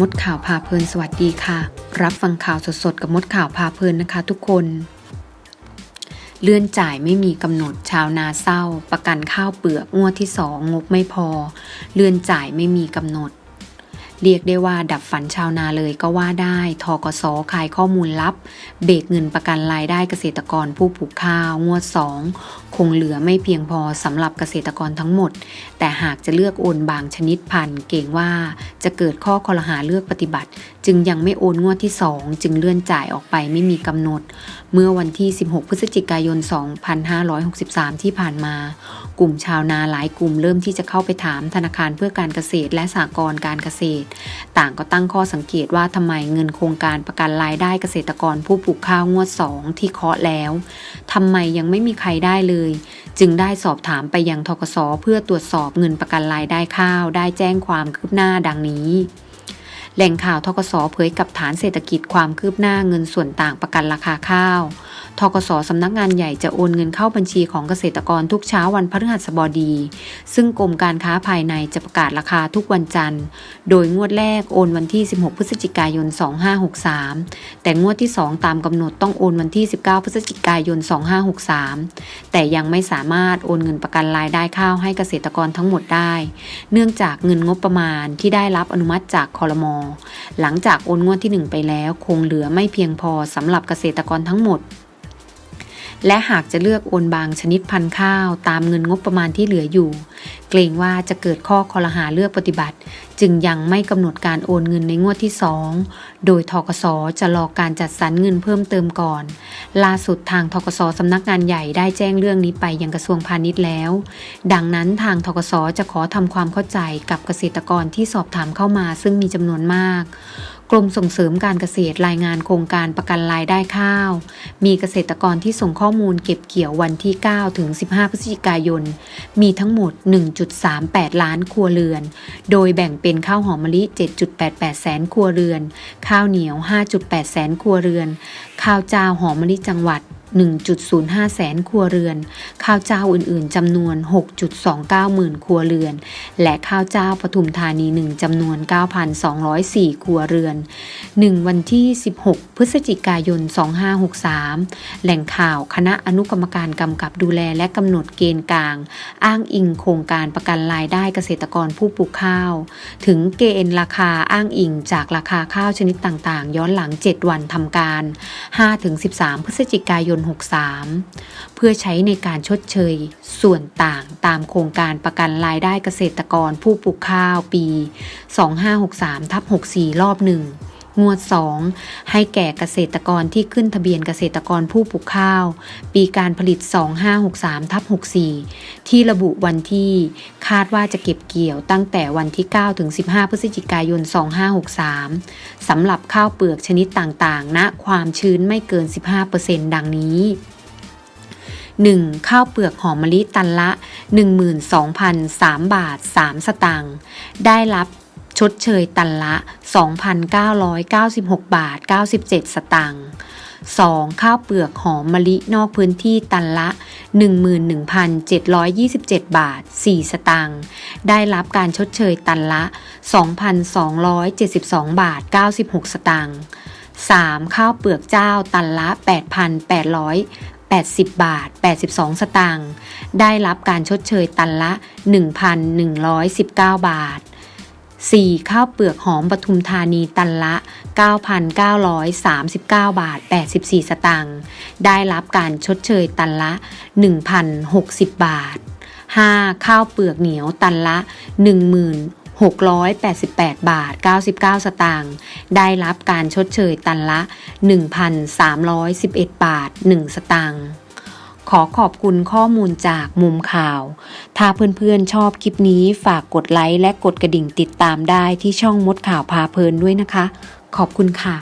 มดข่าวพาเพลินสวัสดีค่ะ รับฟังข่าวสดๆ กับมดข่าวพาเพลินนะคะทุกคน เลื่อนจ่ายไม่มีกำหนดชาวนาเศร้า ประกันข้าวเปลือกงวดที่สองงบไม่พอ เลื่อนจ่ายไม่มีกำหนด เรียกได้ว่าดับฝันชาวนาเลยก็ว่าได้ทกสขายข้อมูลลับ เบรกเงินประกันรายได้เกษตรกรผู้ปลูกข้าว งวด 2 คงเหลือไม่เพียงพอสำหรับเกษตรกรทั้งหมด แต่หากจะเลือกโอนบางชนิดพันธุ์เกรงว่าจะเกิดข้อคอรหาเลือกปฏิบัติ จึงยังไม่โอนงวดที่ 2 จึงเลื่อนจ่ายออกไปไม่มีกำหนด เมื่อวันที่ 16 พฤศจิกายน 2563 ที่ผ่านมา กลุ่มชาวนาหลายกลุ่มเริ่มที่จะเข้าไปถามธนาคารเพื่อการเกษตรและสหกรณ์การเกษตรต่างก็ตั้งข้อสังเกตว่าทำไมเงินโครงการประกันรายได้เกษตรกรผู้ปลูกข้าวงวด2ที่เคาะแล้วทำไมยังไม่มีใครได้เลย จึงได้สอบถามไปยังทกสเพื่อตรวจสอบเงินประกันรายได้ข้าว ได้แจ้งความคืบหน้าดังนี้แหล่งข่าวทกสเผยกับฐานเศรษฐกิจความคืบหน้าเงินส่วนต่างประกันราคาข้าว ทกสสำนักงานใหญ่จะโอนเงินเข้าบัญชีของเกษตรกรทุกเช้าวันพฤหัสบดี ซึ่งกรมการค้าภายในจะประกาศราคาทุกวันจันทร์ โดยงวดแรกโอนวันที่ 16 พฤศจิกายน 2563 แต่งวดที่ 2 ตามกำหนดต้องโอนวันที่ 19 พฤศจิกายน 2563 แต่ยังไม่สามารถโอนเงินประกันรายได้ข้าวให้เกษตรกรทั้งหมดได้ เนื่องจากเงินงบประมาณที่ได้รับอนุมัติจากคอรมอหลังจากโอนงวดที่ 1 ไปแล้ว คงเหลือไม่เพียงพอสำหรับเกษตรกรทั้งหมด และหากจะเลือกโอนบางชนิดพันธุ์ข้าว ตามเงินงบประมาณที่เหลืออยู่ เกรงว่าจะเกิดข้อคอรหาเลือกปฏิบัติ จึงยังไม่กำหนดการโอนเงินในงวดที่ 2 โดยทกสจะรอการจัดสรรเงินเพิ่มเติมก่อน ล่าสุดทางทกสสำนักงานใหญ่ได้แจ้งเรื่องนี้ไปยังกระทรวงพาณิชย์แล้ว ดังนั้นทางทกสจะขอทำความเข้าใจกับเกษตรกรที่สอบถามเข้ามาซึ่งมีจำนวนมาก กรมส่งเสริมการเกษตรรายงานโครงการประกันรายได้ข้าว มีเกษตรกรที่ส่งข้อมูลเก็บเกี่ยววันที่ 9 ถึง 15 พฤศจิกายน มีทั้งหมด 1.38 ล้านครัวเรือน โดยแบ่งเป็นข้าวหอมมะลิ 7.88 แสนครัวเรือน ข้าวเหนียว 5.8 แสนครัวเรือน ข้าวเจ้าหอมมะลิจังหวัด 1.05 แสนครัวเรือน ข้าวเจ้าอื่นๆจำนวน 6.29 หมื่นครัวเรือน และข้าวเจ้าปทุมธานี1จำนวน 9,204 ครัวเรือน 1 วันที่ 16 พฤศจิกายน 2563 แหล่งข่าวคณะอนุกรรมการกำกับดูแลและกำหนดเกณฑ์กลาง อ้างอิงโครงการประกันรายได้เกษตรกรผู้ปลูกข้าว ถึงเกณฑ์ราคาอ้างอิงจากราคาข้าวชนิดต่างๆ ย้อนหลัง 7 วันทำการ 5-13 พฤศจิกายน63 เพื่อใช้ในการชดเชย ส่วนต่างตามโครงการประกันรายได้เกษตรกรผู้ปลูกข้าวปี 2563ทับ64 รอบหนึ่ง งวด 2 ให้แก่เกษตรกรที่ขึ้นทะเบียนเกษตรกรผู้ปลูกข้าว ปีการผลิต 2563ทับ64 ที่ระบุวันที่คาดว่าจะเก็บเกี่ยวตั้งแต่วันที่ 9 ถึง 15 พฤศจิกายน 2563 สำหรับข้าวเปลือกชนิดต่างๆณความชื้นไม่เกิน 15%ดังนี้ 1. ข้าวเปลือกหอมมะลิตันละ 12,003 บาท 3 สตางค์ได้รับ ชดเชยตันละ 2,996 บาท 97 สตางค์ 2. ข้าวเปลือกหอมมะลินอกพื้นที่ตันละ 11,727 บาท 4 สตางค์ได้รับการชดเชยตันละ 2,272 บาท 96 สตางค์ 3. ข้าวเปลือกเจ้าตันละ 8,800 80 บาท 82 สตางค์ ได้รับการชดเชยตันละ 1,119 บาท 4. ข้าวเปลือกหอมปทุมธานีตันละ 9,939 บาท 84 สตางค์ได้รับการชดเชยตันละ 1,060 บาท 5. ข้าวเปลือกเหนียวตันละ 1688 บาท 99 สตางค์ได้รับการชดเชยตันละ 1,311 บาท 1 สตางค์ ขอขอบคุณข้อมูลจากมุมข่าว ถ้าเพื่อนๆชอบคลิปนี้ฝากกดไลค์และกดกระดิ่งติดตามได้ที่ช่องมดข่าวพาเพลินด้วยนะคะ ขอบคุณค่ะ